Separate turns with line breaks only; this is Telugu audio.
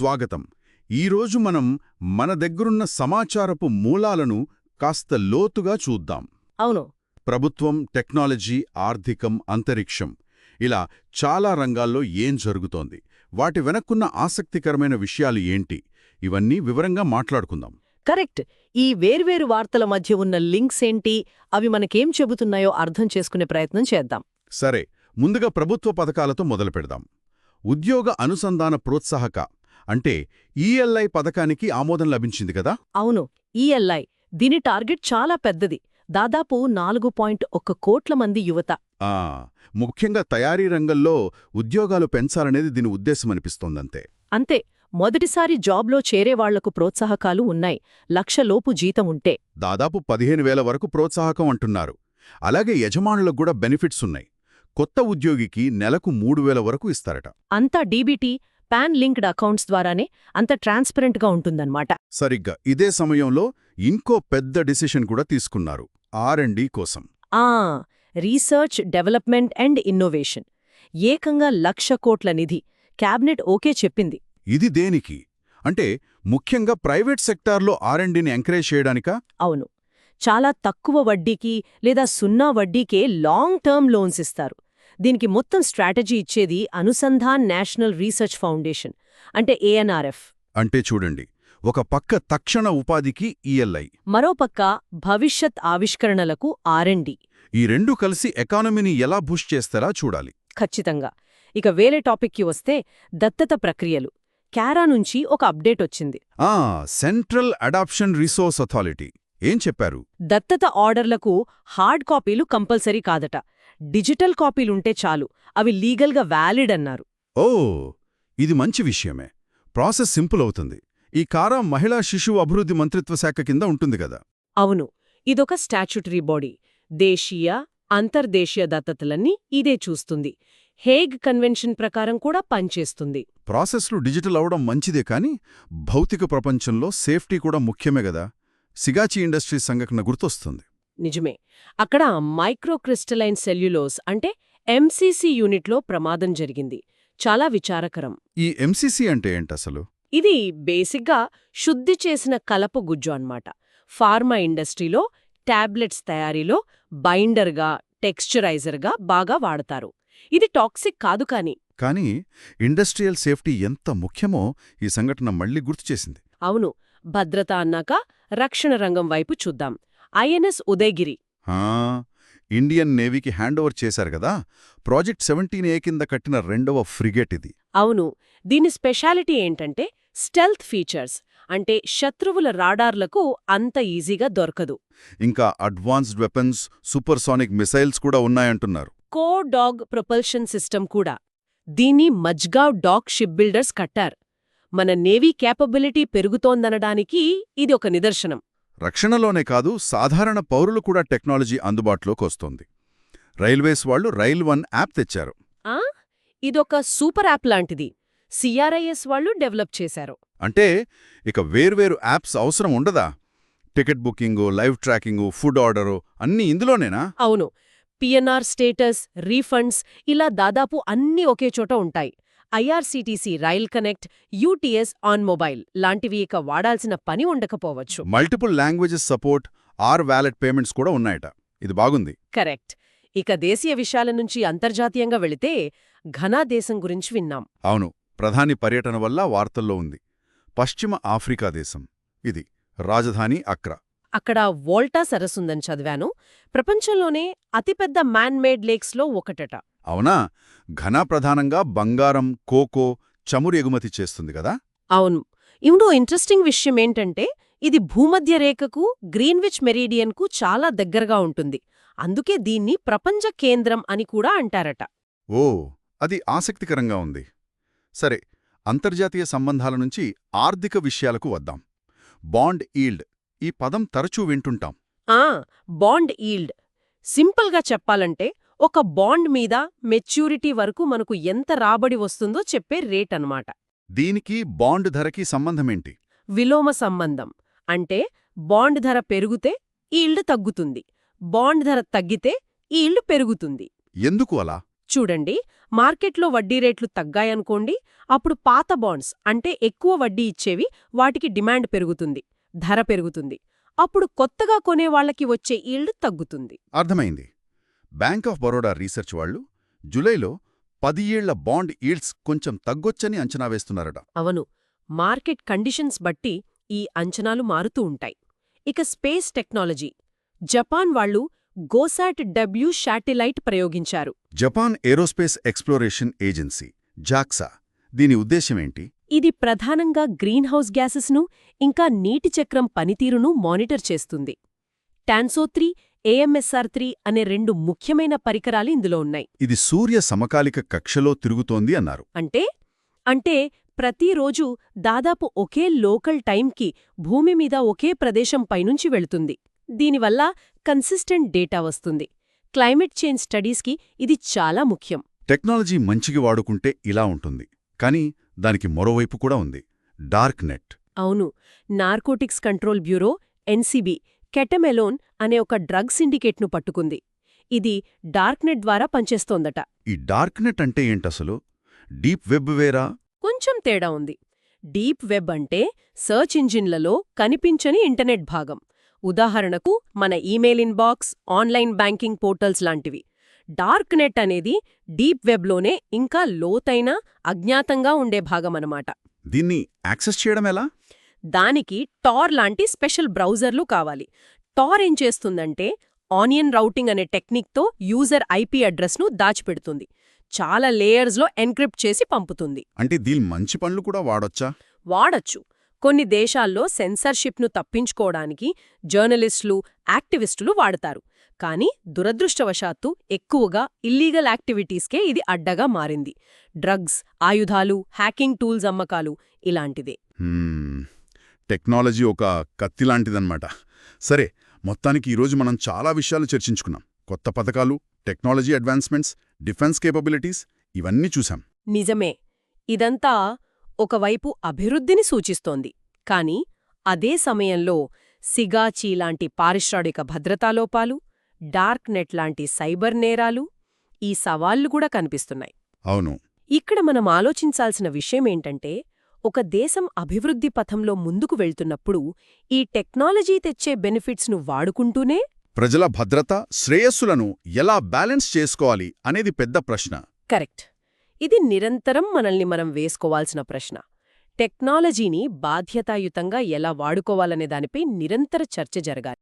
స్వాగతం. ఈరోజు మనం మన దగ్గరున్న సమాచారపు మూలాలను కాస్త లోతుగా చూద్దాం.
అవును.
ప్రభుత్వం టెక్నాలజీ ఆర్థికం అంతరిక్షం ఇలా చాలా రంగాల్లో ఏం జరుగుతోంది? వాటి వెనక్కున్న ఆసక్తికరమైన విషయాలు ఏంటి? ఇవన్నీ వివరంగా మాట్లాడుకుందాం.
కరెక్ట్. ఈ వేర్వేరు వార్తల మధ్య ఉన్న లింక్స్ ఏంటి? అవి మనకేం చెబుతున్నాయో అర్థం చేసుకునే ప్రయత్నం చేద్దాం.
సరే. ముందుగా ప్రభుత్వ పథకాలతో మొదలు పెడదాం ఉద్యోగ అనుసంధాన ప్రోత్సాహక అంటే ఈఎల్ఐ పథకానికి ఆమోదం లభించింది కదా?
అవును. ఈఎల్ఐ దీని టార్గెట్ చాలా పెద్దది. దాదాపు నాలుగు పాయింట్ ఒక్క కోట్ల మంది యువత.
ముఖ్యంగా తయారీ రంగంలో ఉద్యోగాలు పెంచాలనేది దీని ఉద్దేశమనిపిస్తోందంతే
అంతే. మొదటిసారి జాబ్లో చేరేవాళ్ళకు ప్రోత్సాహకాలు ఉన్నాయి. లక్షలోపు జీతం ఉంటే.
దాదాపు పదిహేను వేల వరకు ప్రోత్సాహకం అంటున్నారు. అలాగే యజమానులకు కూడా బెనిఫిట్స్ ఉన్నాయి. కొత్త ఉద్యోగికి నెలకు మూడు వేల వరకు ఇస్తారట.
అంతా డీబీటీ పాన్ లింక్డ్ అకౌంట్స్ ద్వారానే అంత ట్రాన్స్పరెంట్గా ఉంటుందన్నమాట.
సరిగ్గా. ఇదే సమయంలో ఇంకో పెద్ద డిసిషన్ కూడా తీసుకున్నారు. ఆర్ అండ్ డి కోసం.
ఆ! Research development and innovation. ఏకంగా లక్ష కోట్ల నిధి. క్యాబినెట్ ఓకే చెప్పింది.
ఇది దేనికి? అంటే ముఖ్యంగా ప్రైవేట్ సెక్టార్లో ఆర్ అండ్ డిని ఎంకరేజ్ చేయడానికా?
అవును. చాలా తక్కువ వడ్డీకి లేదా సున్నా వడ్డీకే లాంగ్ టర్మ్ లోన్స్ ఇస్తారు. దీనికి మొత్తం స్ట్రాటజీ ఇచ్చేది అనుసంధాన్ నేషనల్ రీసెర్చ్ ఫౌండేషన్ అంటే ఏఎన్ఆర్ఎఫ్.
అంటే చూడండి ఒక పక్క తక్షణ ఉపాధికి ఈఎల్ఐ
మరోపక్క భవిష్యత్ ఆవిష్కరణలకు ఆర్ఎండి
ఈ రెండు కలిసి ఎకానమీని ఎలా బూస్ట్ చేస్తారా చూడాలి.
ఖచ్చితంగా. ఇక వేరే టాపిక్కి వస్తే దత్తత ప్రక్రియలు. క్యారా నుంచి ఒక అప్డేట్ వచ్చింది.
ఆ సెంట్రల్ అడాప్షన్ రిసోర్స్ అథారిటీ. ఏం చెప్పారు?
దత్తత ఆర్డర్లకు హార్డ్ కాపీలు కంపల్సరీ కాదట. డిజిటల్ కాపీలుంటే చాలు. అవి లీగల్గా వ్యాలిడ్ అన్నారు.
ఓ ఇది మంచి విషయమే. ప్రాసెస్ సింపుల్ అవుతుంది. ఈ కారా మహిళా శిశువు అభివృద్ధి మంత్రిత్వ శాఖ కింద ఉంటుంది కదా?
అవును. ఇదొక స్టాచ్యుటరీ బాడీ. దేశీయ అంతర్దేశీయ దత్తతలన్నీ ఇదే చూస్తుంది. హేగ్ కన్వెన్షన్ ప్రకారం కూడా పనిచేస్తుంది.
ప్రాసెస్లు డిజిటల్ అవడం మంచిదే కానీ భౌతిక ప్రపంచంలో సేఫ్టీ కూడా ముఖ్యమే గదా సిగాచి ఇండస్ట్రీస్ సంఘటన గుర్తొస్తుంది.
నిజమే. అక్కడ మైక్రోక్రిస్టలైన్ సెల్యులోస్ అంటే ఎంసీసీ యూనిట్లో ప్రమాదం జరిగింది. చాలా విచారకరం.
ఈ ఎంసీసీ అంటే ఏంటసలు?
ఇది బేసిక్గా శుద్ధి చేసిన కలప గుజ్జు అన్నమాట. ఫార్మా ఇండస్ట్రీలో టాబ్లెట్స్ తయారీలో బైండర్గా టెక్స్చరైజర్గా బాగా వాడతారు. ఇది టాక్సిక్ కాదు కాని.
కానీ ఇండస్ట్రియల్ సేఫ్టీ ఎంత ముఖ్యమో ఈ సంఘటన మళ్ళీ గుర్తు చేసింది.
అవును. భద్రత అన్నాక రక్షణ రంగం వైపు చూద్దాం. ఐఎన్ఎస్ ఉదయగిరి.
ఇండియన్ నేవీకి హ్యాండ్ ఓవర్ చేశారు కదా ప్రాజెక్ట్ సెవెంటీన్ ఏ కింద కట్టిన రెండవ ఫ్రిగేట్ ఇది.
అవును దీని స్పెషాలిటీ ఏంటంటే స్టెల్త్ ఫీచర్స్ అంటే శత్రువుల రాడార్లకు అంత ఈజీగా దొరకదు.
ఇంకా అడ్వాన్స్డ్ వెపన్స్ సూపర్సానిక్ మిసైల్స్ కూడా ఉన్నాయంటున్నారు.
కో డాగ్ ప్రొపల్షన్ సిస్టమ్ కూడా. దీన్ని మజ్గావ్ డాగ్ షిప్ బిల్డర్స్ కట్టారు. మన నేవీ క్యాపబిలిటీ పెరుగుతోందనడానికి ఇది ఒక నిదర్శనం.
రక్షణలోనే కాదు సాధారణ పౌరులు కూడా టెక్నాలజీ అందుబాటులోకి వస్తోంది. రైల్వేస్ వాళ్ళు రైల్ వన్ యాప్ తెచ్చారు.
ఆ? ఇదొక సూపర్ యాప్ లాంటిది. సిఆర్ఐఎస్ వాళ్ళు డెవలప్ చేశారు.
అంటే ఇక వేర్వేరు యాప్స్ అవసరం ఉండదా? Ticket booking live tracking food order అన్నీ ఇందులోనేనా?
అవును. పిఎన్ఆర్ స్టేటస్ రీఫండ్స్ ఇలా దాదాపు అన్నీ ఒకే చోట ఉంటాయి. IRCTC rail connect UTS on mobile లాంటివి ఇక వాడాల్సిన పని ఉండకపోవచ్చు.
Multiple languages support or wallet payments కూడా ఉన్నాయట. ఇది బాగుంది.
కరెక్ట్. ఇక దేశీయ విషయాల నుంచి అంతర్జాతీయంగా వెళితే ఘనా దేశం గురించి విన్నాం.
అవును ప్రధాని పర్యటన వల్ల వార్తల్లో ఉంది. పశ్చిమ ఆఫ్రికా దేశం. ఇది రాజధాని అక్రా.
అక్కడ వోల్టా సరస్సుందని చదివాను. ప్రపంచంలోనే అతిపెద్ద మ్యాన్-మేడ్ లేక్స్లో ఒకటట.
అవునా? ఘనా ప్రధానంగా బంగారం కోకో చమురు ఎగుమతి చేస్తుంది కదా?
అవును. ఇండో ఇంట్రెస్టింగ్ విషయం ఏంటంటే ఇది భూమధ్య రేఖకు గ్రీన్విచ్ మెరీడియన్కు చాలా దగ్గరగా ఉంటుంది. అందుకే దీన్ని ప్రపంచ కేంద్రం అని కూడా అంటారట.
ఓ అది ఆసక్తికరంగా ఉంది. సరే అంతర్జాతీయ సంబంధాల నుంచి ఆర్థిక విషయాలకు వద్దాం. Bond yield. ఈ పదం తరచూ వింటుంటాం.
ఆ బాండ్ ఈల్డ్. సింపుల్గా చెప్పాలంటే ఒక బాండ్ మీద మెచ్యూరిటీ వరకు మనకు ఎంత రాబడి వస్తుందో చెప్పే రేట్ అన్నమాట.
దీనికి బాండ్ ధరకి సంబంధమేంటి?
విలోమ సంబంధం. అంటే బాండ్ ధర పెరిగితే ఈల్డ్ తగ్గుతుంది. బాండ్ ధర తగ్గితే ఈల్డ్ పెరుగుతుంది.
ఎందుకు అలా?
చూడండి మార్కెట్లో వడ్డీ రేట్లు తగ్గాయనుకోండి అప్పుడు పాత బాండ్స్ అంటే ఎక్కువ వడ్డీ ఇచ్చేవి వాటికి డిమాండ్ పెరుగుతుంది ధర పెరుగుతుంది. అప్పుడు కొత్తగా కొనే వాళ్ళకి వచ్చే ఈల్డ్ తగ్గుతుంది.
అర్థమైంది. బ్యాంక్ ఆఫ్ బరోడా రీసెర్చ్ వాళ్ళు జులైలో పది ఏళ్ళ బాండ్ ఈల్డ్స్ కొంచెం తగ్గొచ్చని అంచనా వేస్తున్నారట.
అవను మార్కెట్ కండిషన్స్ బట్టి ఈ అంచనాలు మారుతూ ఉంటాయి. ఇక స్పేస్ టెక్నాలజీ. జపాన్ వాళ్ళు గోసాట్ డబ్ల్యూ శాటిలైట్ ప్రయోగించారు.
Japan aerospace exploration agency JAXA దీని ఉద్దేశమేంటి
ఇది ప్రధానంగా గ్రీన్హౌస్ గ్యాసెస్ను ఇంకా నీటి చక్రం పనితీరును మానిటర్ చేస్తుంది. టాన్సో త్రీ ఏఎంఎస్ఆర్ త్రీ అనే రెండు ముఖ్యమైన పరికరాలు ఇందులో ఉన్నాయి.
ఇది సూర్య సమకాలిక కక్షలో తిరుగుతోంది అన్నారు.
అంటే? అంటే ప్రతిరోజు దాదాపు ఒకే లోకల్ టైంకి భూమి మీద ఒకే ప్రదేశం పైనుంచి వెళుతుంది. దీనివల్ల కన్సిస్టెంట్ డేటా వస్తుంది. క్లైమేట్ చేంజ్ స్టడీస్కి ఇది చాలా ముఖ్యం.
టెక్నాలజీ మంచికి వాడుకుంటే ఇలా ఉంటుంది. కానీ దానికి మరోవైపు కూడా ఉంది. డార్క్ నెట్
అవును. Narcotics control bureau NCB Ketamelon అనే ఒక డ్రగ్ సిండికేట్ను పట్టుకుంది. ఇది డార్క్నెట్ ద్వారా పనిచేస్తోందట.
ఈ డార్క్ నెట్ అంటే ఏంటసలు? డీప్ వెబ్ వేరా?
కొంచెం తేడా ఉంది. డీప్ వెబ్ అంటే సర్చ్ ఇంజిన్లలో కనిపించని ఇంటర్నెట్ భాగం. ఉదాహరణకు మన email inbox online banking portals లాంటివి. డార్క్ నెట్ అనేది డీప్ వెబ్లోనే ఇంకా లోతైన అజ్ఞాతంగా ఉండే భాగమనమాట.
దీన్ని యాక్సెస్ చేయడం ఎలా?
దానికి టార్ లాంటి స్పెషల్ బ్రౌజర్లు కావాలి. టార్ ఏం చేస్తుందంటే ఆనియన్ రౌటింగ్ అనే టెక్నిక్తో యూజర్ ఐపీ అడ్రస్ను దాచిపెడుతుంది. చాలా లేయర్స్లో ఎన్క్రిప్ట్ చేసి పంపుతుంది.
అంటే దీని మంచి పనులు కూడా వాడొచ్చా?
వాడచ్చు. కొన్ని దేశాల్లో సెన్సర్షిప్ను తప్పించుకోవడానికి జర్నలిస్టులు యాక్టివిస్టులు వాడతారు. కానీ దురదృష్టవశాత్తు ఎక్కువగా ఇల్లీగల్ యాక్టివిటీస్కే ఇది అడ్డగా మారింది. డ్రగ్స్ ఆయుధాలు హ్యాకింగ్ టూల్స్ అమ్మకాలు ఇలాంటిదే
టెక్నాలజీ ఒక కత్తి లాంటిదన్నమాట. సరే మొత్తానికి ఈరోజు మనం చాలా విషయాలు చర్చించుకున్నాం. కొత్త పథకాలు టెక్నాలజీ అడ్వాన్స్మెంట్స్ డిఫెన్స్ కేపబిలిటీస్ ఇవన్నీ చూసాం
నిజమే. ఇదంతా ఒకవైపు అభివృద్ధిని సూచిస్తోంది. కాని అదే సమయంలో సిగాచీ లాంటి పారిశ్రామిక భద్రతాలోపాలు డార్క్ నెట్ లాంటి సైబర్ నేరాలు ఈ సవాళ్ళు కూడా కనిపిస్తున్నాయి.
అవును.
ఇక్కడ మనం ఆలోచించాల్సిన విషయమేంటంటే ఒక దేశం అభివృద్ధి పథంలో ముందుకు వెళ్తున్నప్పుడు ఈ టెక్నాలజీ తెచ్చే బెనిఫిట్స్ను వాడుకుంటూనే
ప్రజల భద్రత శ్రేయస్సులను ఎలా బ్యాలెన్స్ చేసుకోవాలి అనేది పెద్ద ప్రశ్న.
కరెక్ట్. ఇది నిరంతరం మనల్ని మనం వేసుకోవాల్సిన ప్రశ్న. టెక్నాలజీని బాధ్యతాయుతంగా ఎలా వాడుకోవాలనే దానిపై నిరంతర చర్చ జరగాలి.